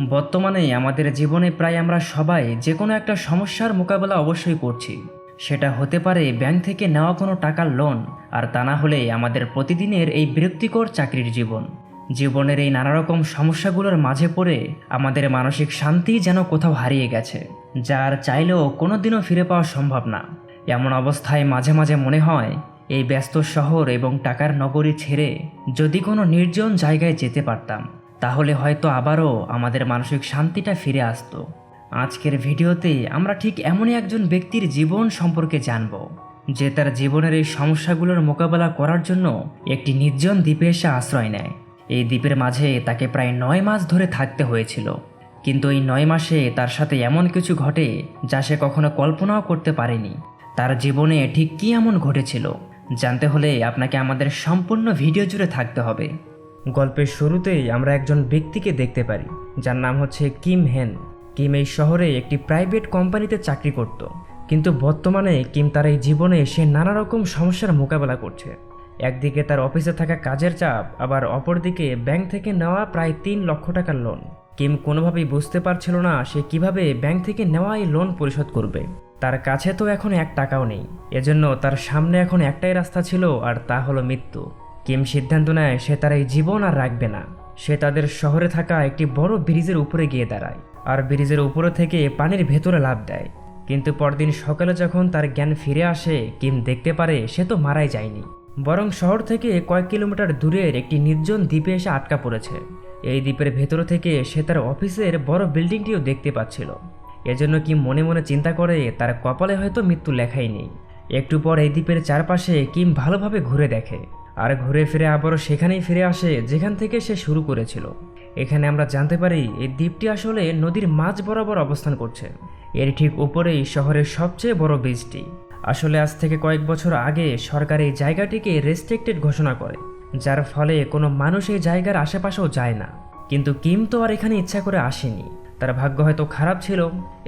বর্তমানে আমাদের জীবনে প্রায় আমরা সবাই যে কোনো একটা সমস্যার মোকাবেলা অবশ্যই করছি। সেটা হতে পারে ব্যাংক থেকে নেওয়া কোনো টাকার লোন আর তা না হলে আমাদের প্রতিদিনের এই বিরক্তিকর চাকরির জীবন। জীবনের এই নানা রকম সমস্যাগুলোর মাঝে পড়ে আমাদের মানসিক শান্তি যেন কোথাও হারিয়ে গেছে যার চাইলেও কোনো দিনও ফিরে পাওয়া সম্ভব না। এমন অবস্থায় মাঝে মাঝে মনে হয়, এই ব্যস্ত শহর এবং টাকার নগরী ছেড়ে যদি কোনো নির্জন জায়গায় যেতে পারতাম। তাহলে হয়তো আবারও আমাদের মানসিক শান্তিটা ফিরে আসতো। আজকের ভিডিওতে আমরা ঠিক এমনই একজন ব্যক্তির জীবন সম্পর্কে জানব, যে তার জীবনের এই সমস্যাগুলোর মোকাবেলা করার জন্য একটি নির্জন দ্বীপে এসে আশ্রয় নেয়। এই দ্বীপের মাঝে তাকে প্রায় নয় মাস ধরে থাকতে হয়েছিল। কিন্তু এই নয় মাসে তার সাথে এমন কিছু ঘটে যা সে কখনো কল্পনাও করতে পারেনি। তার জীবনে ঠিক কী এমন ঘটেছিল, জানতে হলে আপনাকে আমাদের সম্পূর্ণ ভিডিও জুড়ে থাকতে হবে। গল্পের শুরুতেই আমরা একজন ব্যক্তিকে দেখতে পারি, যার নাম হচ্ছে কিম হেন। কিম এই শহরে একটি প্রাইভেট কোম্পানিতে চাকরি করত, কিন্তু বর্তমানে কিম তার এই জীবনে সে নানা রকম সমস্যার মোকাবেলা করছে। একদিকে তার অফিসে থাকা কাজের চাপ, আবার অপরদিকে ব্যাংক থেকে নেওয়া প্রায় তিন লক্ষ টাকার লোন। কিম কোনোভাবেই বুঝতে পারছিল না সে কীভাবে ব্যাংক থেকে নেওয়া এই লোন পরিশোধ করবে। তার কাছে তো এখন এক টাকাও নেই, এজন্য তার সামনে এখন একটাই রাস্তা ছিল, আর তা হলো মৃত্যু। কিম সিদ্ধান্ত নেয় সে তার এই জীবন আর রাখবে না। সে তাদের শহরে থাকা একটি বড় ব্রিজের উপরে গিয়ে দাঁড়ায় আর ব্রিজের উপরে থেকে পানির ভেতরে লাভ দেয়। কিন্তু পরদিন সকালে যখন তার জ্ঞান ফিরে আসে, কিম দেখতে পারে সে তো মারাই যায়নি। বরং শহর থেকে কয়েক কিলোমিটার দূরের একটি নির্জন দ্বীপে এসে আটকা পড়েছে। এই দ্বীপের ভেতর থেকে সে তার অফিসের বড় বিল্ডিংটিও দেখতে পাচ্ছিল। এজন্য কি মনে মনে চিন্তা করে, তার কপালে হয়তো মৃত্যু লেখাই নেই। একটু পর এই দ্বীপের চারপাশে কিম ভালোভাবে ঘুরে দেখে। আর ঘুরে ফিরে আবারও সেখানেই ফিরে আসে, যেখান থেকে সে শুরু করেছিল। এখানে আমরা জানতে পারি, এই দ্বীপটি আসলে নদীর মাঝ বরাবর অবস্থান করছে। এর ঠিক উপরেই শহরের সবচেয়ে বড় বীজটি আসলে আজ থেকে কয়েক বছর আগে সরকার এই জায়গাটিকে রেস্ট্রিক্টেড ঘোষণা করে, যার ফলে কোনো মানুষ এই জায়গার আশেপাশেও যায় না। কিন্তু কিম তো আর এখানে ইচ্ছা করে আসেনি। তার ভাগ্য হয়তো খারাপ ছিল,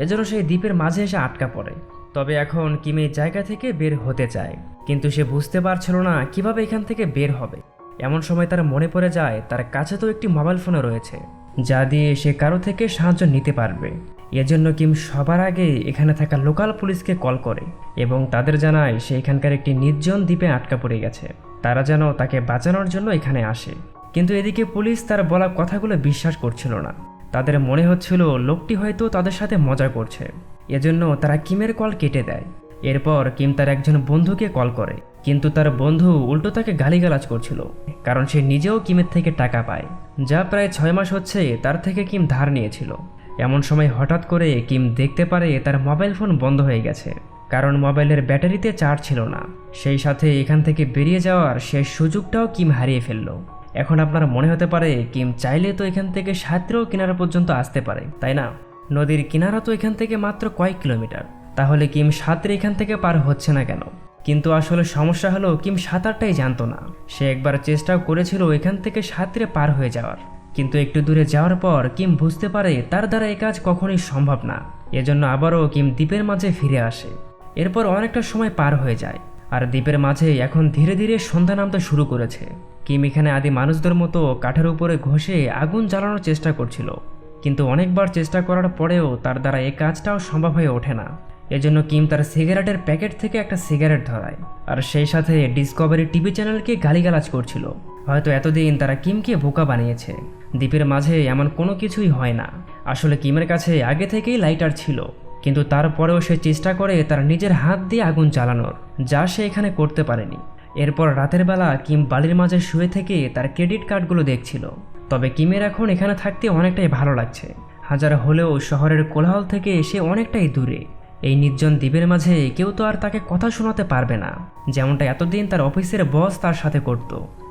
এজন্য সেই দ্বীপের মাঝে এসে আটকা পড়ে। তবে এখন কিম জায়গা থেকে বের হতে চায়। কিন্তু সে বুঝতে পারছিল না কীভাবে এখান থেকে বের হবে। এমন সময় তার মনে পড়ে যায়, তার কাছে তো একটি মোবাইল ফোনও রয়েছে, যা দিয়ে সে কারও থেকে সাহায্য নিতে পারবে। এজন্য কিম সবার আগে এখানে থাকা লোকাল পুলিশকে কল করে এবং তাদের জানায় সে এখানকার একটি নির্জন দ্বীপে আটকা পড়ে গেছে। তারা যেন তাকে বাঁচানোর জন্য এখানে আসে। কিন্তু এদিকে পুলিশ তার বলা কথাগুলো বিশ্বাস করছিল না। তাদের মনে হচ্ছিল লোকটি হয়তো তাদের সাথে মজা করছে। এজন্য তারা কিমের কল কেটে দেয়। এরপর কিম তার একজন বন্ধুকে কল করে। কিন্তু তার বন্ধু উল্টো তাকে গালিগালাজ করছিল, কারণ সে নিজেও কিমের থেকে টাকা পায়। যা প্রায় ছয় মাস হচ্ছে তার থেকে কিম ধার নিয়েছিল। এমন সময় হঠাৎ করে কিম দেখতে পারে তার মোবাইল ফোন বন্ধ হয়ে গেছে, কারণ মোবাইলের ব্যাটারিতে চার্জ ছিল না। সেই সাথে এখান থেকে বেরিয়ে যাওয়ার শেষ সুযোগটাও কিম হারিয়ে ফেলল। এখন আপনার মনে হতে পারে, কিম চাইলে তো এখান থেকে সাঁতরেও কিনারা পর্যন্ত আসতে পারে, তাই না? নদীর কিনারা তো এখান থেকে মাত্র কয়েক কিলোমিটার। তাহলে কিম সাঁতরে এখান থেকে পার হচ্ছে না কেন? কিন্তু আসলে সমস্যা হলো কিম সাঁতারটাই জানতো না। সে একবার চেষ্টাও করেছিল এখান থেকে সাঁতরে পার হয়ে যাওয়ার। কিন্তু একটু দূরে যাওয়ার পর কিম বুঝতে পারে তার দ্বারা এই কাজ কখনোই সম্ভব না। এজন্য আবারও কিম দ্বীপের মাঝে ফিরে আসে। এরপর অনেকটা সময় পার হয়ে যায়। আর দ্বীপের মাঝে এখন ধীরে ধীরে সন্ধ্যা নামতে শুরু করেছে। কিম এখানে আদি মানুষদের মতো কাঠের উপরে ঘষে আগুন জ্বালানোর চেষ্টা করছিল। কিন্তু অনেকবার চেষ্টা করার পরেও তার দ্বারা এই কাজটাও সম্ভব হয়ে ওঠে না। এজন্য কিম তার সিগারেটের প্যাকেট থেকে একটা সিগারেট ধরায়। আর সেই সাথে ডিসকভারি টিভি চ্যানেলকে গালিগালাজ করছিল। হয়তো এতদিন তারা কিমকে বোকা বানিয়েছে। দ্বীপের মাঝে এমন কোনো কিছুই হয় না। আসলে কিমের কাছে আগে থেকেই লাইটার ছিল। কিন্তু তারপরেও সে চেষ্টা করে তার নিজের হাত দিয়ে আগুন জ্বালানোর, যা সে এখানে করতে পারেনি। এরপর রাতের বেলা কিম বালির মাঝে শুয়ে থেকে তার ক্রেডিট কার্ডগুলো দেখছিল। তবে কিমের এখন এখানে থাকতে অনেকটাই ভালো লাগছে। হাজার হলেও শহরের কোলাহল থেকে সে অনেকটাই দূরে। এই নির্জন দ্বীপের মাঝে কেউ তো আর তাকে কথা শোনাতে পারবে না, যেমনটা এতদিন তার অফিসের বস তার সাথে করত।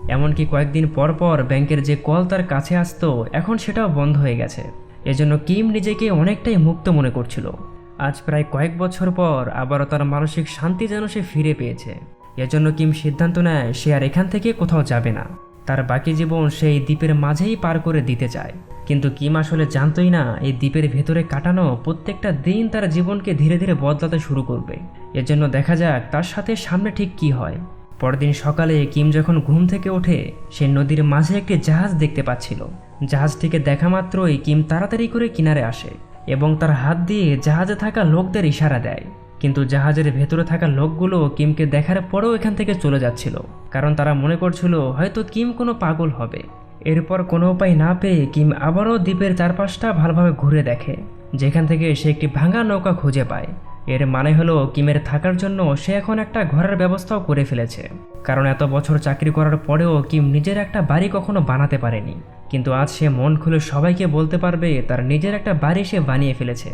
এমনকি কয়েকদিন পর পর ব্যাংকের যে কল তার কাছে আসতো, এখন সেটাও বন্ধ হয়ে গেছে। এজন্য কিম নিজেকে অনেকটাই মুক্ত মনে করছিল। আজ প্রায় কয়েক বছর পর আবারও তার মানসিক শান্তি যেন সে ফিরে পেয়েছে। এজন্য কিম সিদ্ধান্ত নেয়, সে আর এখান থেকে কোথাও যাবে না। তার বাকি জীবন সেই দ্বীপের মাঝেই পার করে দিতে চায়। কিন্তু কিম আসলে জানতই না, এই দ্বীপের ভেতরে কাটানো প্রত্যেকটা দিন তার জীবনকে ধীরে ধীরে বদলাতে শুরু করবে। এর জন্য দেখা যাক তার সাথে সামনে ঠিক কি হয়। পরদিন সকালে কিম যখন ঘুম থেকে ওঠে, সে নদীর মাঝে একটি জাহাজ দেখতে পাচ্ছিল। জাহাজটিকে দেখা মাত্রই কিম তাড়াতাড়ি করে কিনারে আসে এবং তার হাত দিয়ে জাহাজে থাকা লোকদের ইশারা দেয়। কিন্তু জাহাজের ভেতরে থাকা লোকগুলো কিমকে দেখার পরেও এখান থেকে চলে যাচ্ছিল, কারণ তারা মনে করছিল, হয়তো কিম কোনো পাগল হবে। এরপর কোনো উপায় না পেয়ে কিম আবারও দ্বীপের চারপাশটা ভালোভাবে ঘুরে দেখে, যেখান থেকে সে একটি ভাঙা নৌকা খুঁজে পায়। এর মানে হলো, কিমের থাকার জন্য সে এখন একটা ঘরের ব্যবস্থাও করে ফেলেছে। কারণ এত বছর চাকরি করার পরেও কিম নিজের একটা বাড়ি কখনো বানাতে পারেনি। কিন্তু আজ সে মন খুলে সবাইকে বলতে পারবে, তার নিজের একটা বাড়ি সে বানিয়ে ফেলেছে।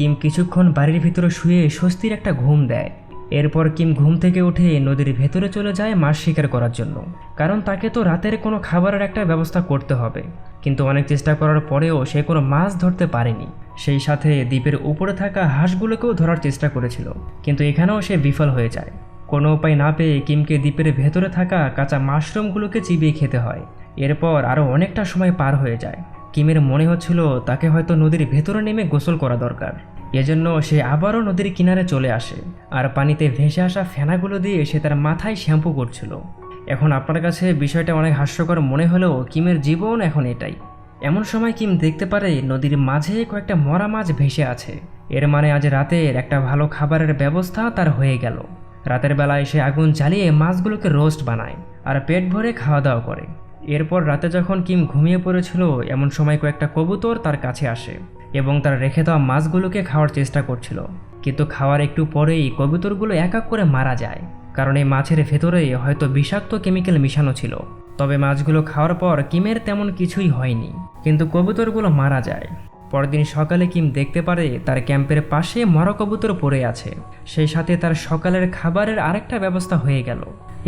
কিম কিছুক্ষণ বাড়ির ভিতরে শুয়ে স্বস্তির একটা ঘুম দেয়। এরপর কিম ঘুম থেকে উঠে নদীর ভেতরে চলে যায় মাছ শিকার করার জন্য। কারণ তাকে তো রাতের কোনো খাবারের একটা ব্যবস্থা করতে হবে। কিন্তু অনেক চেষ্টা করার পরেও সে কোনো মাছ ধরতে পারেনি। সেই সাথে দ্বীপের উপরে থাকা হাঁসগুলোকেও ধরার চেষ্টা করেছিল। কিন্তু এখানেও সে বিফল হয়ে যায়। কোনো উপায় না পেয়ে কিমকে দ্বীপের ভেতরে থাকা কাঁচা মাশরুমগুলোকে চিবিয়ে খেতে হয়। এরপর আরও অনেকটা সময় পার হয়ে যায়। কিমের মনে হচ্ছিল তাকে হয়তো নদীর ভেতরে নেমে গোসল করা দরকার। এজন্য সে আবারও নদীর কিনারে চলে আসে আর পানিতে ভেসে আসা ফেনাগুলো দিয়ে সে তার মাথায় শ্যাম্পু করছিল। এখন আপনার কাছে বিষয়টা অনেক হাস্যকর মনে হলেও কিমের জীবন এখন এটাই। এমন সময় কিম দেখতে পারে নদীর মাঝে কয়েকটা মরা মাছ ভেসে আছে। এর মানে আজ রাতের একটা ভালো খাবারের ব্যবস্থা তার হয়ে গেল। রাতের বেলায় সে আগুন জ্বালিয়ে মাছগুলোকে রোস্ট বানায় আর পেট ভরে খাওয়া দাওয়া করে। এরপর রাতে যখন কিম ঘুমিয়ে পড়েছিল, এমন সময় কয়েকটা কবুতর তার কাছে আসে এবং তার রেখে দেওয়া মাছগুলোকে খাওয়ার চেষ্টা করছিল। কিন্তু খাওয়ার একটু পরেই কবুতরগুলো এক এক করে মারা যায়। কারণ এই মাছের ভেতরে হয়তো বিষাক্ত কেমিক্যাল মিশানো ছিল। তবে মাছগুলো খাওয়ার পর কিমের তেমন কিছুই হয়নি। কিন্তু কবুতরগুলো মারা যায়। পরদিন সকালে কিম দেখতে পারে তার ক্যাম্পের পাশে মরা কবুতর পড়ে আছে। সেই সাথে তার সকালের খাবারের আরেকটা ব্যবস্থা হয়ে গেল।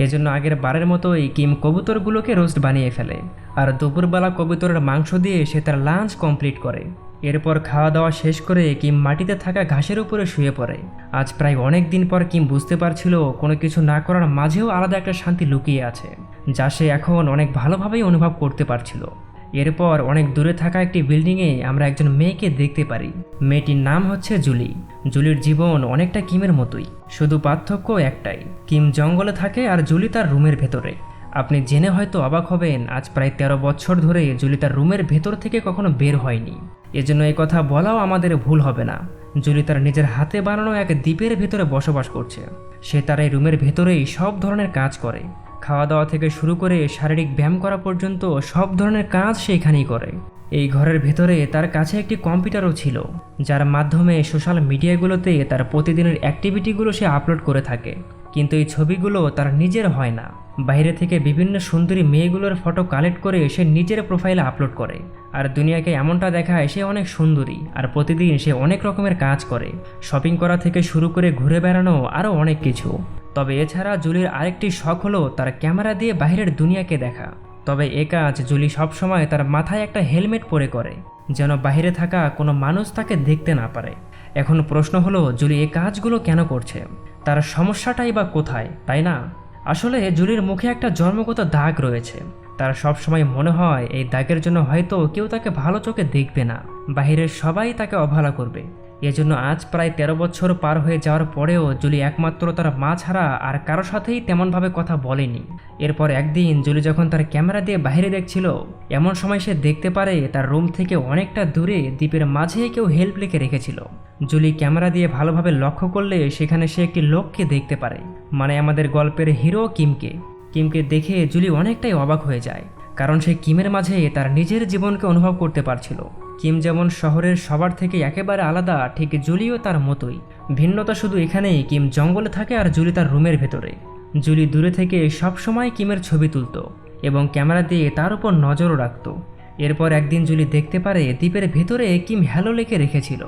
এজন্য আগের বারের মতোই কিম কবুতরগুলোকে রোস্ট বানিয়ে ফেলে। আর দুপুরবেলা কবুতরের মাংস দিয়ে সে তার লাঞ্চ কমপ্লিট করে। এরপর খাওয়া দাওয়া শেষ করে কিম মাটিতে থাকা ঘাসের উপরে শুয়ে পড়ে। আজ প্রায় অনেক দিন পর কিম বুঝতে পারছিল কোনো কিছু না করার মাঝেও আলাদা একটা শান্তি লুকিয়ে আছে, যা সে এখন অনেক ভালোভাবেই অনুভব করতে পারছিল। এরপর অনেক দূরে থাকা একটি বিল্ডিংয়ে আমরা একজন মেয়েকে দেখতে পারি। মেয়েটির নাম হচ্ছে জুলি। জুলির জীবন অনেকটা কিমের মতোই। শুধু পার্থক্য একটাই, কিম জঙ্গলে থাকে আর জুলি তার রুমের ভেতরে। আপনি জেনে হয়তো অবাক হবেন, আজ প্রায় তেরো বছর ধরে জুলি তার রুমের ভেতর থেকে কখনো বের হয়নি। এজন্য এই কথা বলাও আমাদের ভুল হবে না। জুলি তার নিজের হাতে বানানো এক দ্বীপের ভেতরে বসবাস করছে। সে তার এই রুমের ভেতরেই সব ধরনের কাজ করে। খাওয়া দাওয়া থেকে শুরু করে শারীরিক ব্যায়াম করা পর্যন্ত সব ধরনের কাজ সে এখানেই করে। এই ঘরের ভেতরে তার কাছে একটি কম্পিউটারও ছিল, যার মাধ্যমে সোশ্যাল মিডিয়াগুলোতে তার প্রতিদিনের অ্যাক্টিভিটিগুলো সে আপলোড করে থাকে। কিন্তু এই ছবিগুলো তার নিজের হয় না। বাইরে থেকে বিভিন্ন সুন্দরী মেয়েগুলোর ফটো কালেক্ট করে সে নিজের প্রোফাইলে আপলোড করে। আর দুনিয়াকে এমনটা দেখায় সে অনেক সুন্দরী, আর প্রতিদিন সে অনেক রকমের কাজ করে। শপিং করা থেকে শুরু করে ঘুরে বেড়ানো আরও অনেক কিছু। তবে এছাড়া জুলির আরেকটি শখ হলো তার ক্যামেরা দিয়ে বাইরের দুনিয়াকে দেখা। তবে এ কাজ জুলি সবসময় তার মাথায় একটা হেলমেট পরে করে, যেন বাইরে থাকা কোনো মানুষ তাকে দেখতে না পারে। এখন প্রশ্ন হলো, জুলি এ কাজগুলো কেন করছে? তার সমস্যাটাই বা কোথায়, তাই না? আসলে জুলির মুখে একটা জন্মগত দাগ রয়েছে। তার সবসময় মনে হয়, এই দাগের জন্য হয়তো কেউ তাকে ভালো চোখে দেখবে না। বাহিরের সবাই তাকে অবহেলা করবে। এজন্য আজ প্রায় তেরো বছর পার হয়ে যাওয়ার পরেও জুলি একমাত্র তার মা ছাড়া আর কারও সাথেই তেমনভাবে কথা বলেনি। এরপর একদিন জুলি যখন তার ক্যামেরা দিয়ে বাইরে দেখছিল, এমন সময় সে দেখতে পারে তার রুম থেকে অনেকটা দূরে দ্বীপের মাঝে কেউ হেল্প লিখে রেখেছিল। জুলি ক্যামেরা দিয়ে ভালোভাবে লক্ষ্য করলে সেখানে সে একটি লোককে দেখতে পারে মানে আমাদের গল্পের হিরো কিমকে। কিমকে দেখে জুলি অনেকটাই অবাক হয়ে যায়, কারণ সে কিমের মাঝে তার নিজের জীবনকে অনুভব করতে পারছিল। কিম যেমন শহরের সবার থেকে একেবারে আলাদা, ঠিক জুলিও তার মতোই। ভিন্নতা শুধু এখানেই, কিম জঙ্গলে থাকে আর জুলি তার রুমের ভেতরে। জুলি দূরে থেকে সবসময় কিমের ছবি তুলত এবং ক্যামেরা দিয়ে তার উপর নজরও রাখত। এরপর একদিন জুলি দেখতে পারে দ্বীপের ভেতরে কিম হ্যালো লিখে রেখেছিল।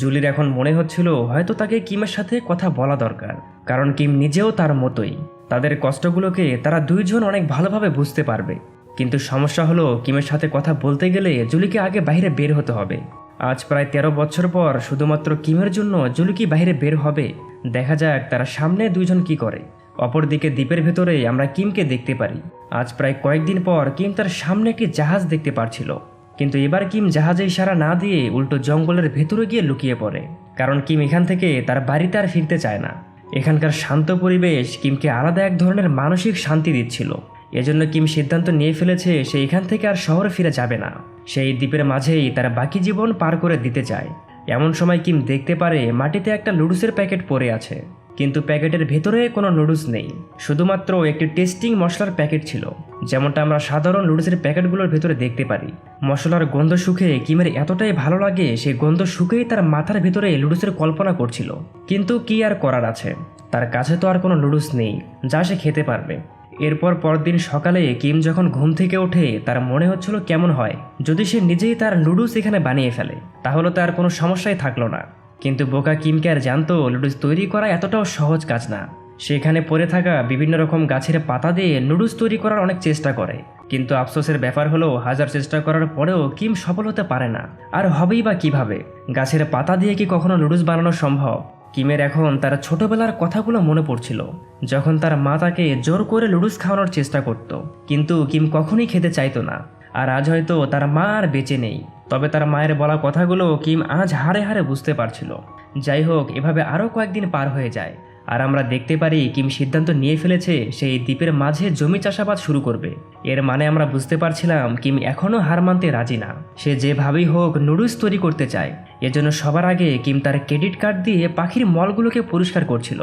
জুলির এখন মনে হচ্ছিল হয়তো তাকে কিমের সাথে কথা বলা দরকার, কারণ কিম নিজেও তার মতোই। তাদের কষ্টগুলোকে তারা দুইজন অনেক ভালোভাবে বুঝতে পারবে। কিন্তু সমস্যা হলো, কিমের সাথে কথা বলতে গেলে জুলিকে আগে বাইরে বের হতে হবে। আজ প্রায় তেরো বছর পর শুধুমাত্র কিমের জন্য জুলি কি বাইরে বের হবে। দেখা যাক তারা সামনে দুইজন কি করে। অপরদিকে দ্বীপের ভেতরে আমরা কিমকে দেখতে পারি। আজ প্রায় কয়েকদিন পর কিম তার সামনে একটি জাহাজ দেখতে পারছিল। কিন্তু এবার কিম জাহাজে ইশারা না দিয়ে উল্টো জঙ্গলের ভেতরে গিয়ে লুকিয়ে পড়ে। কারণ কিম এখান থেকে তার বাড়িতে আর ফিরতে চায় না। এখানকার শান্ত পরিবেশ কিমকে আলাদা এক ধরনের মানসিক শান্তি দিচ্ছিল। এজন্য কিম সিদ্ধান্ত নিয়ে ফেলেছে সে এখান থেকে আর শহরে ফিরে যাবে না। সেই দ্বীপের মাঝেই তারা বাকি জীবন পার করে দিতে চায়। এমন সময় কিম দেখতে পারে মাটিতে একটা নুডলসের প্যাকেট পড়ে আছে। কিন্তু প্যাকেটের ভেতরে কোনো নুডলস নেই। শুধুমাত্র একটি টেস্টিং মশলার প্যাকেট ছিল, যেমনটা আমরা সাধারণ নুডলসের প্যাকেটগুলোর ভেতরে দেখতে পারি। মশলার গন্ধ শুকে কিমের এতটাই ভালো লাগে সেই গন্ধ শুকেই তার মাথার ভিতরে লুডুসের কল্পনা করছিল। কিন্তু কি আর করার আছে? তার কাছে তো আর কোনো লুডুস নেই, যা সে খেতে পারবে। এরপর পরদিন সকালে কিম যখন ঘুম থেকে ওঠে, তার মনে হচ্ছিল কেমন হয়। যদি সে নিজেই তার লুডুস এখানে বানিয়ে ফেলে, তাহলে তার কোনো সমস্যাই থাকল না। কিন্তু বোকা কিমকে আর জানতো লুডুস তৈরি করা এতটাও সহজ কাজ না। সেখানে পড়ে থাকা বিভিন্ন রকম গাছের পাতা দিয়ে নুডলস তৈরি করার অনেক চেষ্টা করে। কিন্তু আফসোসের ব্যাপার হলো, হাজার চেষ্টা করার পরেও কিম সফল হতে পারে না। আর হবেই বা কীভাবে? গাছের পাতা দিয়ে কি কখনো নুডলস বানানো সম্ভব? কিমের এখন তার ছোটবেলার কথাগুলো মনে পড়ছিল, যখন তার মা তাকে জোর করে লুডুস খাওয়ানোর চেষ্টা করত। কিন্তু কিম কখনই খেতে চাইতো না, আর আজ হয়তো তার মা আর বেঁচে নেই। তবে তার মায়ের বলা কথাগুলো কিম আজ হারে হারে বুঝতে পারছিল। যাই হোক, এভাবে আরও কয়েকদিন পার হয়ে যায়। আর আমরা দেখতে পারি কিম সিদ্ধান্ত নিয়ে ফেলেছে, সেই দ্বীপের মাঝে জমি চাষাবাদ শুরু করবে। এর মানে আমরা বুঝতে পারছিলাম কিম এখনও হার মানতে রাজি না। সে যেভাবেই হোক নুডলস তৈরি করতে চায়। এজন্য সবার আগে কিম তার ক্রেডিট কার্ড দিয়ে পাখির মলগুলোকে পরিষ্কার করছিল।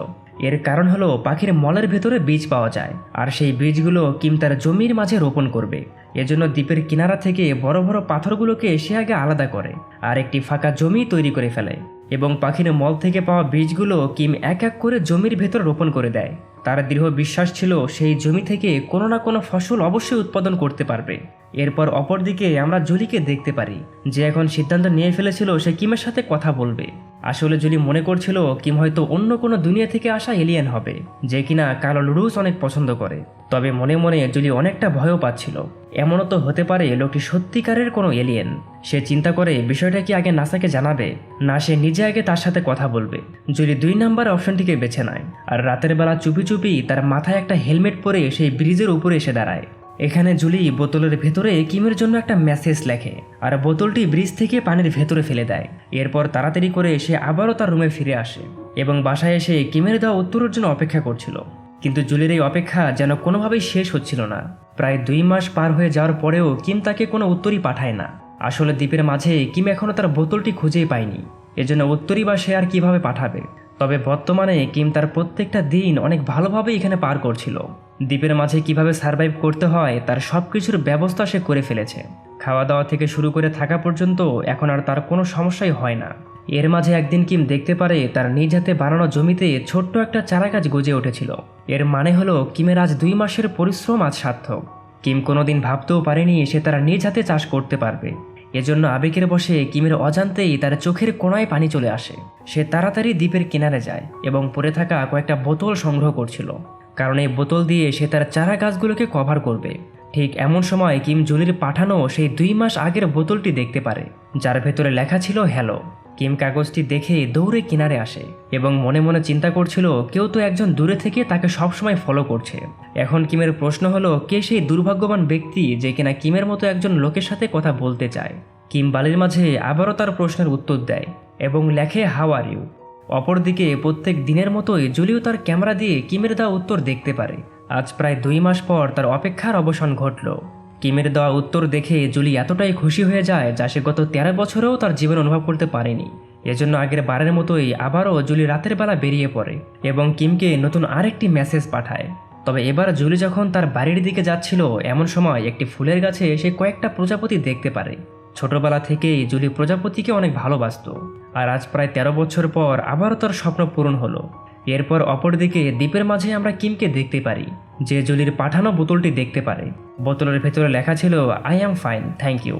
এর কারণ হলো পাখির মলের ভেতরে বীজ পাওয়া যায়, আর সেই বীজগুলো কিম তার জমির মাঝে রোপণ করবে। এজন্য দ্বীপের কিনারা থেকে বড় বড় পাথরগুলোকে সে আগে আলাদা করে, আর একটি ফাঁকা জমি তৈরি করে ফেলে। এবং পাখির মল থেকে পাওয়া বীজগুলো কিম এক এক করে জমির ভেতর রোপণ করে দেয়। তার দৃঢ় বিশ্বাস ছিল সেই জমি থেকে কোনো না কোনো ফসল অবশ্যই উৎপাদন করতে পারবে। এরপর অপরদিকে আমরা জুলিকে দেখতে পারি, যে এখন সিদ্ধান্ত নিয়ে ফেলেছিল সে কিমের সাথে কথা বলবে। আসলে জুলি মনে করছিল কিম হয়তো অন্য কোনো দুনিয়া থেকে আসা এলিয়েন হবে, যে কিনা কালো লুডুস অনেক পছন্দ করে। তবে মনে মনে জুলি অনেকটা ভয়ও পাচ্ছিল। এমনও তো হতে পারে লোকটি সত্যিকারের কোনো এলিয়েন সে চিন্তা করে বিষয়টা কি আগে নাসাকে জানাবে, না সে নিজে আগে তার সাথে কথা বলবে। জুলি দুই নাম্বার অপশনটিকে বেছে নেয়, আর রাতের বেলা চুপি চুপি তার মাথায় একটা হেলমেট পরে সেই ব্রিজের উপরে এসে দাঁড়ায়। এখানে জুলি বোতলের ভেতরে কিমের জন্য একটা মেসেজ লেখে, আর বোতলটি ব্রিজ থেকে পানির ভেতরে ফেলে দেয়। এরপর তাড়াতাড়ি করে সে আবারও তার রুমে ফিরে আসে এবং বাসায় এসে কিমের দেওয়া উত্তরের জন্য অপেক্ষা করছিল। কিন্তু জুলির এই অপেক্ষা যেন কোনোভাবেই শেষ হচ্ছিল না। প্রায় দুই মাস পার হয়ে যাওয়ার পরেও কিম তাকে কোনো উত্তরই পাঠায় না। আসলে দ্বীপের মাঝে কিম এখনও তার বোতলটি খুঁজেই পায়নি। এজন্য উত্তরই বা সে আর কীভাবে পাঠাবে? তবে বর্তমানে কিম তার প্রত্যেকটা দিন অনেক ভালোভাবে এখানে পার করছিল। দ্বীপের মাঝে কীভাবে সার্ভাইভ করতে হয়, তার সব কিছুর ব্যবস্থা সে করে ফেলেছে। খাওয়া দাওয়া থেকে শুরু করে থাকা পর্যন্ত এখন আর তার কোনো সমস্যাই হয় না। এর মাঝে একদিন কিম দেখতে পারে তার নিজ হাতে বানানো জমিতে ছোট্ট একটা চারা গাছ গজে উঠেছিল। এর মানে হলো কিমের আজ দুই মাসের পরিশ্রম আজ সার্থক। কিম কোনোদিন ভাবতেও পারেনি সে তার নিজ হাতে চাষ করতে পারবে। এজন্য আবেগের বসে কিমের অজান্তেই তার চোখের কোনায় পানি চলে আসে। সে তাড়াতাড়ি দ্বীপের কিনারে যায় এবং পড়ে থাকা কয়েকটা বোতল সংগ্রহ করছিল। কারণ এই বোতল দিয়ে সে তার চারা গাছগুলোকে কভার করবে। ঠিক এমন সময় কিম জুনির পাঠানো সেই দুই মাস আগের বোতলটি দেখতে পারে, যার ভেতরে লেখা ছিল, হ্যালো। কিম কাগজটি দেখে দৌড়ে কিনারে আসে এবং মনে মনে চিন্তা করছিল, কেউ তো একজন দূরে থেকে তাকে সবসময় ফলো করছে। এখন কিমের প্রশ্ন হলো, কে সেই দুর্ভাগ্যবান ব্যক্তি যে কিনা কিমের মতো একজন লোকের সাথে কথা বলতে চায়? কিম বালির মাঝে আবারও তার প্রশ্নের উত্তর দেয় এবং লেখে হাও আর ইউ অপরদিকে প্রত্যেক দিনের মতোই জুলিও তার ক্যামেরা দিয়ে কিমের দেওয়া উত্তর দেখতে পারে। আজ প্রায় দুই মাস পর তার অপেক্ষার অবসান ঘটল। কিমের দেওয়া উত্তর দেখে জুলি এতটাই খুশি হয়ে যায় যা সে গত তেরো বছরেও তার জীবন অনুভব করতে পারেনি। এজন্য আগের বারের মতোই আবারও জুলি রাতের বেলা বেরিয়ে পড়ে এবং কিমকে নতুন আরেকটি মেসেজ পাঠায়। তবে এবার জুলি যখন তার বাড়ির দিকে যাচ্ছিল, এমন সময় একটি ফুলের গাছে সে কয়েকটা প্রজাপতি দেখতে পারে। ছোটবেলা থেকেই জুলি প্রজাপতিকে অনেক ভালোবাসত আর আজ প্রায় তেরো বছর পর আবারও তার স্বপ্ন পূরণ হলো। এরপর অপরদিকে দ্বীপের মাঝে আমরা কিমকে দেখতে পারি। যে জুলির পাঠানো বোতলটি দেখতে পারে। বোতলের ভেতরে লেখা ছিল I am fine thank you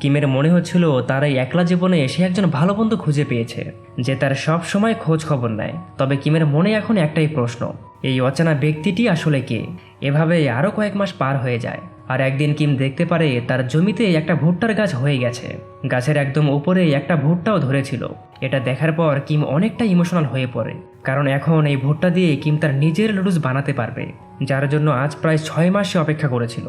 কিমের মনে হচ্ছিল, তার এই একলা জীবনে সে একজন ভালো বন্ধু খুঁজে পেয়েছে, যে তার সব সময় খোঁজ খবর নেয়। তবে কিমের মনে এখন একটাই প্রশ্ন, এই অচেনা ব্যক্তিটি আসলে কে? এভাবে আরও কয়েক মাস পার হয়ে যায়। আর একদিন কিম দেখতে পারে তার জমিতে একটা ভুট্টার গাছ হয়ে গেছে। গাছের একদম উপরে একটা ভুট্টাও ধরেছিল। এটা দেখার পর কিম অনেকটা ইমোশনাল হয়ে পড়ে, কারণ এখন এই ভুট্টা দিয়ে কিম তার নিজের লুডুস বানাতে পারবে, যার জন্য আজ প্রায় ছয় মাসে অপেক্ষা করেছিল।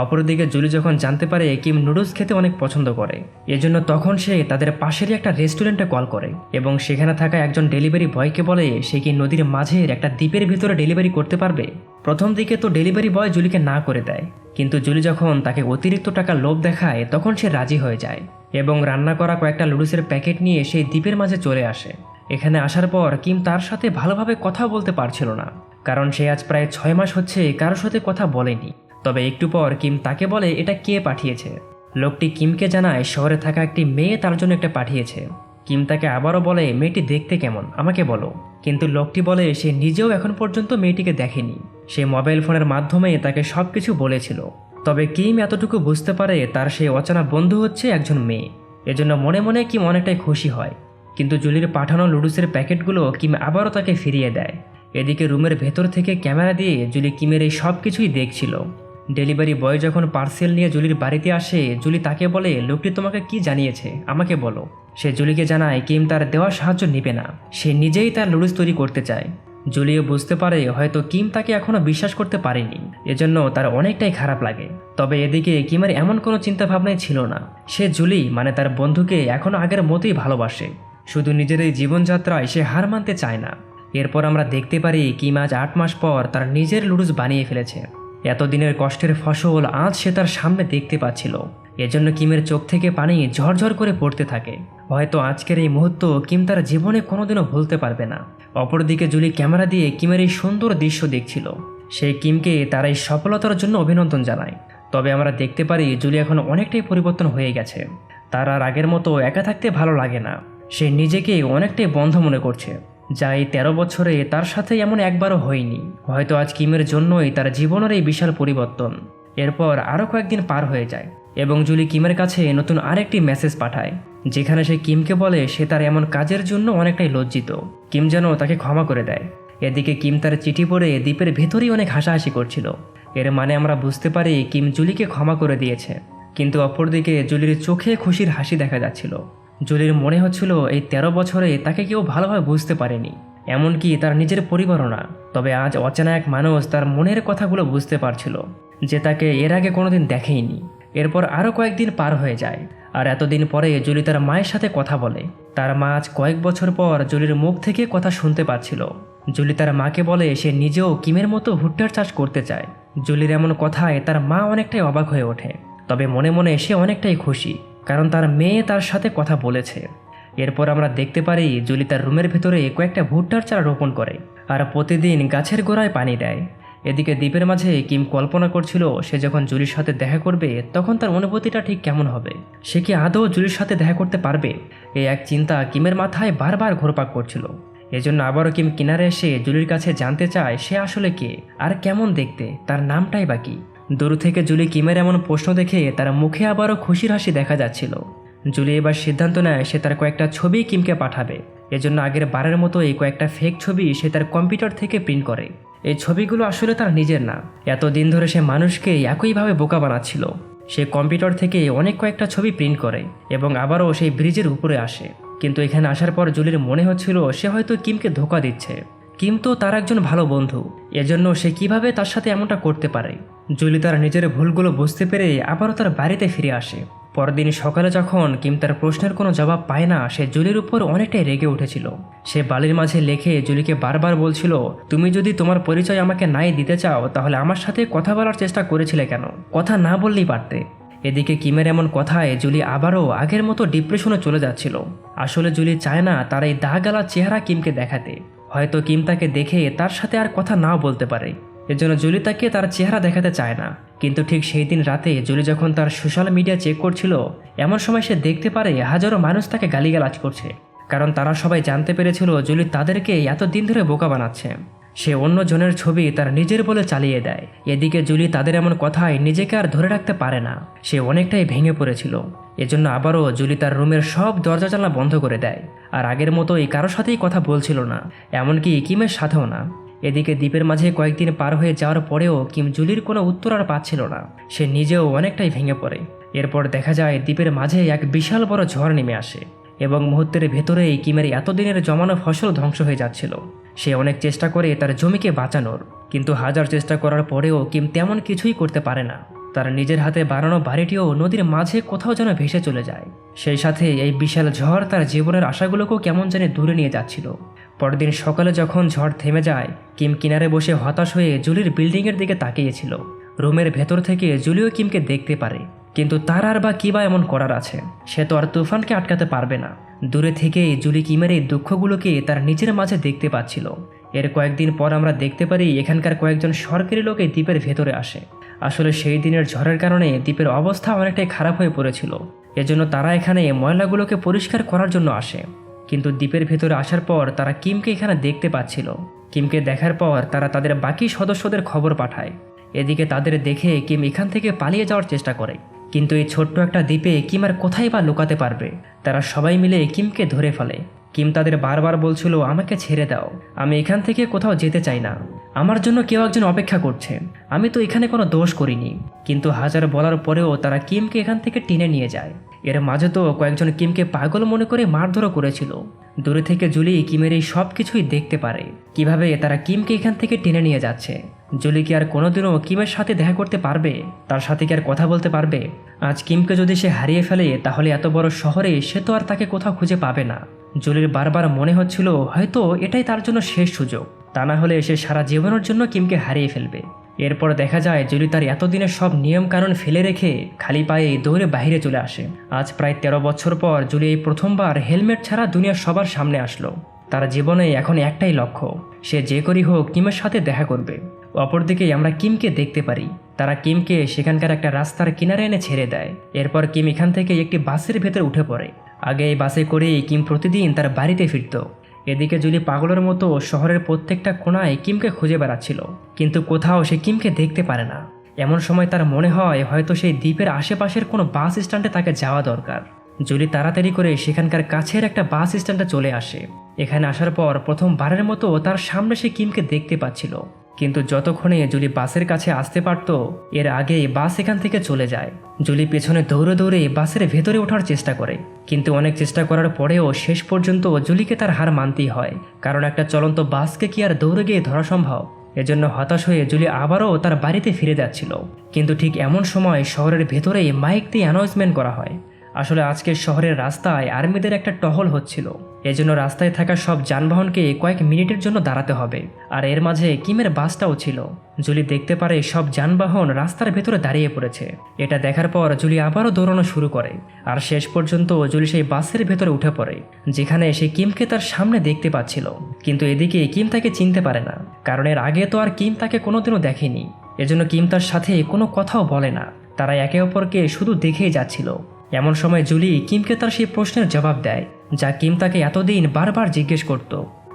অপরদিকে জুলি যখন জানতে পারে কিম নুডলস খেতে অনেক পছন্দ করে, এজন্য তখন সে তাদের পাশেরই একটা রেস্টুরেন্টে কল করে এবং সেখানে থাকা একজন ডেলিভারি বয়কে বলে, সে কি নদীর মাঝের একটা দ্বীপের ভিতরে ডেলিভারি করতে পারবে? প্রথম দিকে তো ডেলিভারি বয় জুলিকে না করে দেয়, কিন্তু জুলি যখন তাকে অতিরিক্ত টাকা লোভ দেখায়, তখন সে রাজি হয়ে যায় এবং রান্না করা কয়েকটা লুডুসের প্যাকেট নিয়ে সেই দ্বীপের মাঝে চলে আসে। এখানে আসার পর কিম তার সাথে ভালোভাবে কথা বলতে পারছিল না, কারণ সে আজ প্রায় ছয় মাস হচ্ছে কারোর সাথে কথা বলেনি। তবে একটু পর কিম তাকে বলে, এটা কে পাঠিয়েছে? লোকটি কিমকে জানায়, শহরে থাকা একটি মেয়ে তার জন্য একটা পাঠিয়েছে। কিম তাকে আবারও বলে, মেয়েটি দেখতে কেমন? আমাকে বলো। কিন্তু লোকটি বলে, সে নিজেও এখন পর্যন্ত মেয়েটিকে দেখেনি। সে মোবাইল ফোনের মাধ্যমে তাকে সব কিছু বলেছিল। তবে কিম এতটুকু বুঝতে পারে, তার সেই অচেনা বন্ধু হচ্ছে একজন মেয়ে। এজন্য মনে মনে কিম অনেকটাই খুশি হয়। কিন্তু জুলির পাঠানো লুডুসের প্যাকেটগুলো কিম আবারও তাকে ফিরিয়ে দেয়। এদিকে রুমের ভেতর থেকে ক্যামেরা দিয়ে জুলি কিমের এই সব কিছুই দেখছিল। ডেলিভারি বয় যখন পার্সেল নিয়ে জুলির বাড়িতে আসে, জুলি তাকে বলে, লোকটি তোমাকে কি জানিয়েছে? আমাকে বলো। সে জুলিকে জানায়, কিম তার দেওয়া সাহায্য নেবে না। সে নিজেই তার লুডুস তৈরি করতে চায়। জুলিও বুঝতে পারে, হয়তো কিম তাকে এখনও বিশ্বাস করতে পারেনি। এজন্য তার অনেকটাই খারাপ লাগে। তবে এদিকে কিমের এমন কোনো চিন্তা ভাবনাই ছিল না। সে জুলি মানে তার বন্ধুকে এখনও আগের মতোই ভালোবাসে। শুধু নিজের এই জীবনযাত্রায় সে হার মানতে চায় না। এরপর আমরা দেখতে পারি, কিম আজ আট মাস পর তার নিজের লুডুস বানিয়ে ফেলেছে। এতদিনের কষ্টের ফসল আজ সে তার সামনে দেখতে পাচ্ছিল। এজন্য কিমের চোখ থেকে পানি ঝরঝর করে পড়তে থাকে। হয়তো আজকের এই মুহূর্ত কিম তার জীবনে কোনোদিনও ভুলতে পারবে না। অপরদিকে জুলি ক্যামেরা দিয়ে কিমের এই সুন্দর দৃশ্য দেখছিল। সে কিমকে তার এই সফলতার জন্য অভিনন্দন জানায়। তবে আমরা দেখতে পারি জুলি এখন অনেকটাই পরিবর্তন হয়ে গেছে। তার আর আগের মতো একা থাকতে ভালো লাগে না। সে নিজেকে অনেকটাই বন্ধ মনে করছে। যা এই তেরো বছরে তার সাথে এমন একবারও হয়নি। হয়তো আজ কিমের জন্যই তার জীবনের এই বিশাল পরিবর্তন। এরপর আরও কয়েকদিন পার হয়ে যায় এবং জুলি কিমের কাছে নতুন আরেকটি মেসেজ পাঠায়, যেখানে সে কিমকে বলে সে তার এমন কাজের জন্য অনেকটাই লজ্জিত। কিম যেন তাকে ক্ষমা করে দেয়। এদিকে কিম তার চিঠি পড়ে দ্বীপের ভেতরেই অনেক হাসাহাসি করছিল। এর মানে আমরা বুঝতে পারি কিম জুলিকে ক্ষমা করে দিয়েছে। কিন্তু অপরদিকে জুলির চোখে খুশির হাসি দেখা যাচ্ছিল। জুলির মনে হচ্ছিল এই তেরো বছরে তাকে কেউ ভালোভাবে বুঝতে পারেনি। এমনকি তার নিজের পরিবারও না। তবে আজ অচেনা এক মানুষ তার মনের কথাগুলো বুঝতে পারছিল, যে তাকে এর আগে কোনোদিন দেখেইনি। এরপর আরও কয়েকদিন পার হয়ে যায়। আর এতদিন পরে জুলি তার মায়ের সাথে কথা বলে। তার মা আজ কয়েক বছর পর জুলির মুখ থেকে কথা শুনতে পাচ্ছিল। জুলি তার মাকে বলে সে নিজেও কিমের মতো ভুট্টার চাষ করতে চায়। জুলির এমন কথায় তার মা অনেকটাই অবাক হয়ে ওঠে। তবে মনে মনে সে অনেকটাই খুশি। কারণ তার মেয়ে তার সাথে কথা বলেছে। এরপর আমরা দেখতে পারি জুলি তার রুমের ভেতরে কয়েকটা ভুট্টার চারা রোপণ করে আর প্রতিদিন গাছের গোড়ায় পানি দেয়। এদিকে দ্বীপের মাঝে কিম কল্পনা করছিল, সে যখন জুলির সাথে দেখা করবে, তখন তার অনুভূতিটা ঠিক কেমন হবে? সে কি আদৌ জুলির সাথে দেখা করতে পারবে? এই এক চিন্তা কিমের মাথায় বারবার ঘোরপাক করছিল। এজন্য আবারও কিম কিনারে এসে জুলির কাছে জানতে চায়, সে আসলে কে? আর কেমন দেখতে? তার নামটাই বাকি দূর থেকে জুলি কিমের এমন প্রশ্ন দেখে তার মুখে আবারও খুশির হাসি দেখা যাচ্ছিল। জুলি এবার সিদ্ধান্ত নেয় সে তার কয়েকটা ছবি কিমকে পাঠাবে। এজন্য আগের বারের মতো এই কয়েকটা ফেক ছবি সে তার কম্পিউটার থেকে প্রিন্ট করে। এই ছবিগুলো আসলে তার নিজের না। এতদিন ধরে সে মানুষকে একইভাবে বোকা বানাচ্ছিল। সে কম্পিউটার থেকে অনেক কয়েকটা ছবি প্রিন্ট করে এবং আবারও সেই ব্রিজের উপরে আসে। কিন্তু এখানে আসার পর জুলির মনে হচ্ছিল সে হয়তো কিমকে ধোকা দিচ্ছে। কিম তো তার একজন ভালো বন্ধু। এজন্য সে কীভাবে তার সাথে এমনটা করতে পারে? জুলি তার নিজের ভুলগুলো বুঝতে পেরে আবারও তার বাড়িতে ফিরে আসে। পরদিন সকালে যখন কিম তার প্রশ্নের কোনো জবাব পায় না, সে জুলির উপর অনেকটাই রেগে উঠেছিল। সে বালির মাঝে লেখে জুলিকে বারবার বলছিল, তুমি যদি তোমার পরিচয় আমাকে নাই দিতে চাও, তাহলে আমার সাথে কথা বলার চেষ্টা করেছিলে কেন? কথা না বললেই পারতে। এদিকে কিমের এমন কথায় জুলি আবারও আগের মতো ডিপ্রেশনে চলে যাচ্ছিল। আসলে জুলি চায় না তার এই দাগালা চেহারা কিমকে দেখাতে। হয়তো কিম তাকে দেখে তার সাথে আর কথা নাও বলতে পারে। এজন্য জুলি তাকে তার চেহারা দেখাতে চায় না। কিন্তু ঠিক সেই দিন রাতে জুলি যখন তার সোশ্যাল মিডিয়া চেক করছিল, এমন সময় সে দেখতে পারে হাজারো মানুষ তাকে গালিগালাজ করছে। কারণ তারা সবাই জানতে পেরেছিল জুলি তাদেরকে এতদিন ধরে বোকা বানাচ্ছে। সে অন্য জনের ছবি তার নিজের বলে চালিয়ে দেয়। এদিকে জুলি তাদের এমন কথায় নিজেকে আর ধরে রাখতে পারে না। সে অনেকটাই ভেঙে পড়েছিল। এজন্য আবারও জুলি তার রুমের সব দরজা জানলা বন্ধ করে দেয়। আর আগের মতোই কারোর সাথেই কথা বলছিল না। এমনকি কিমের সাথেও না। এদিকে দ্বীপের মাঝে কয়েকদিন পার হয়ে যাওয়ার পরেও কিম জুলির কোনো উত্তর আর পাচ্ছিল না। সে নিজেও অনেকটাই ভেঙে পড়ে। এরপর দেখা যায় দ্বীপের মাঝে এক বিশাল বড় ঝড় নেমে আসে এবং মুহূর্তের ভেতরেই কিমের এতদিনের জমানো ফসল ধ্বংস হয়ে যাচ্ছিল। সে অনেক চেষ্টা করে তার জমিকে বাঁচানোর, কিন্তু হাজার চেষ্টা করার পরেও কিম তেমন কিছুই করতে পারে না। তার নিজের হাতে বানানো বাড়িটিও নদীর মাঝে কোথাও যেন ভেসে চলে যায়। সেই সাথে এই বিশাল ঝড় তার জীবনের আশাগুলোকেও কেমন জানি দূরে নিয়ে যাচ্ছিল। পরদিন সকালে যখন ঝড় থেমে যায়, কিম কিনারে বসে হতাশ হয়ে জুলির বিল্ডিংয়ের দিকে তাকিয়েছিল। রুমের ভেতর থেকে জুলিও কিমকে দেখতে পারে, কিন্তু তার আর বা কী বা এমন করার আছে, সে তো আর তুফানকে আটকাতে পারবে না। দূরে থেকেই জুলি কিমের এই দুঃখগুলোকে তার নিজের মাঝে দেখতে পাচ্ছিল। এর কয়েকদিন পর আমরা দেখতে পারি এখানকার কয়েকজন সরকারি লোক দ্বীপের ভেতরে আসে। আসলে সেই দিনের ঝড়ের কারণে দ্বীপের অবস্থা অনেকটাই খারাপ হয়ে পড়েছিল। এজন্য তারা এখানে ময়লাগুলোকে পরিষ্কার করার জন্য আসে। কিন্তু দ্বীপের ভেতরে আসার পর তারা কিমকে এখানে দেখতে পাচ্ছিল। কিমকে দেখার পর তারা তাদের বাকি সদস্যদের খবর পাঠায়। এদিকে তাদের দেখে কিম এখান থেকে পালিয়ে যাওয়ার চেষ্টা করে। কিন্তু এই ছোট্ট একটা দ্বীপে কিম আর কোথায় বা লুকাতে পারবে? তারা সবাই মিলে কিমকে ধরে ফেলে। কিম তাদের বারবার বলছিল, আমাকে ছেড়ে দাও। আমি এখান থেকে কোথাও যেতে চাই না। আমার জন্য কেউ একজন অপেক্ষা করছে। আমি তো এখানে কোনো দোষ করিনি। কিন্তু হাজার বলার পরেও তারা কিমকে এখান থেকে টেনে নিয়ে যায়। এর মাঝে তো কয়েকজন কিমকে পাগল মনে করে মারধরও করেছিল। দূরে থেকে জুলি কিমের এই সব কিছুই দেখতে পারে। কীভাবে তারা কিমকে এখান থেকে টেনে নিয়ে যাচ্ছে? জুলি কি আর কোনোদিনও কিমের সাথে দেখা করতে পারবে? তার সাথে কি আর কথা বলতে পারবে? আজ কিমকে যদি সে হারিয়ে ফেলে, তাহলে এত বড় শহরে সে তো আর তাকে কোথাও খুঁজে পাবে না। জুলির বারবার মনে হচ্ছিল হয়তো এটাই তার জন্য শেষ সুযোগ। তা না হলে সে সারা জীবনের জন্য কিমকে হারিয়ে ফেলবে। এরপর দেখা যায় জুলি তার এতদিনের সব নিয়ম কানুন ফেলে রেখে খালি পায়ে দৌড়ে বাইরে চলে আসে। আজ প্রায় তেরো বছর পর জুলি এই প্রথমবার হেলমেট ছাড়া দুনিয়ার সবার সামনে আসলো। তার জীবনে এখন একটাই লক্ষ্য, সে যে করি হোক কিমের সাথে দেখা করবে। অপরদিকে আমরা কিমকে দেখতে পারি। তারা কিমকে সেখানকার একটা রাস্তার কিনারে এনে ছেড়ে দেয়। এরপর কিম এখান থেকে একটি বাসের ভেতরে উঠে পড়ে। আগে এই বাসে করেই কিম প্রতিদিন তার বাড়িতে ফিরত। এদিকে জুলি পাগলের মতো শহরের প্রত্যেকটা কোণায় কিমকে খুঁজে বেড়াচ্ছিল, কিন্তু কোথাও সে কিমকে দেখতে পারে না। এমন সময় তার মনে হয় হয়তো সেই দ্বীপের আশেপাশের কোনো বাস স্ট্যান্ডে তাকে যাওয়া দরকার। জুলি তাড়াতাড়ি করে সেখানকার কাছের একটা বাস স্ট্যান্ডে চলে আসে। এখানে আসার পর প্রথমবারের মতো তার সামনে সে কিমকে দেখতে পাচ্ছিল। কিন্তু যতক্ষণে জুলি বাসের কাছে আসতে পারত, এর আগে বাস এখান থেকে চলে যায়। জুলি পেছনে দৌড়ে দৌড়ে বাসের ভেতরে ওঠার চেষ্টা করে। কিন্তু অনেক চেষ্টা করার পরেও শেষ পর্যন্ত জুলিকে তার হার মানতেই হয়। কারণ একটা চলন্ত বাসকে কি আর দৌড়ে গিয়ে ধরা সম্ভব? এজন্য হতাশ হয়ে জুলি আবারও তার বাড়িতে ফিরে যাচ্ছিল। কিন্তু ঠিক এমন সময় শহরের ভেতরেই মাইক দিয়ে অ্যানাউন্সমেন্ট করা হয়। আসলে আজকের শহরের রাস্তায় আর্মিদের একটা টহল হচ্ছিল। এজন্য রাস্তায় থাকা সব যানবাহনকে কয়েক মিনিটের জন্য দাঁড়াতে হবে। আর এর মাঝে কিমের বাসটাও ছিল। জুলি দেখতে পারে সব যানবাহন রাস্তার ভেতরে দাঁড়িয়ে পড়েছে। এটা দেখার পর জুলি আবারও দৌড়ানো শুরু করে। আর শেষ পর্যন্ত জুলি সেই বাসের ভেতরে উঠে পড়ে, যেখানে সে কিমকে তার সামনে দেখতে পাচ্ছিল। কিন্তু এদিকে কিম তাকে চিনতে পারে না, কারণ এর আগে তো আর কিম তাকে কোনোদিনও দেখেনি। এজন্য কিম তার সাথে কোনো কথাও বলে না। তারা একে অপরকে শুধু দেখেই যাচ্ছিল। এমন সময় জুলি কিমকে তার সেই প্রশ্নের জবাব দেয়, যা কিম তাকে এতদিন বারবার জিজ্ঞেস করত।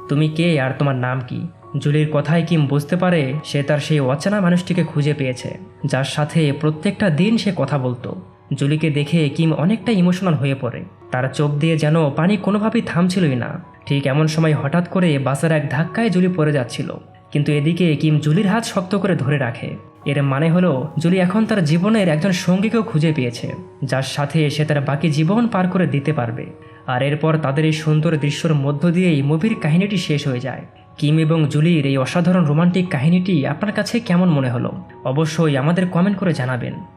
তুমি কে আর তোমার নাম কি? জুলির কথায় কিম বুঝতে পারে সে তার সেই অচেনা মানুষটিকে খুঁজে পেয়েছে, যার সাথে প্রত্যেকটা দিন সে কথা বলতো। জুলিকে দেখে কিম অনেকটা ইমোশনাল হয়ে পড়ে। তার চোখ দিয়ে যেন পানি কোনোভাবেই থামছিলই না। ঠিক এমন সময় হঠাৎ করে বাসের এক ধাক্কায় জুলি পড়ে যাচ্ছিল। কিন্তু এদিকে কিম জুলির হাত শক্ত করে ধরে রাখে। এর মানে হলো, জুলি এখন তার জীবনের একজন সঙ্গীকেও খুঁজে পেয়েছে, যার সাথে সে তার বাকি জীবন পার করে দিতে পারবে। আর এরপর তাদের এই সুন্দর দৃশ্যর মধ্য দিয়েই মুভির কাহিনীটি শেষ হয়ে যায়। কিম এবং জুলির এই অসাধারণ রোমান্টিক কাহিনীটি আপনার কাছে কেমন মনে হলো? অবশ্যই আমাদের কমেন্ট করে জানাবেন।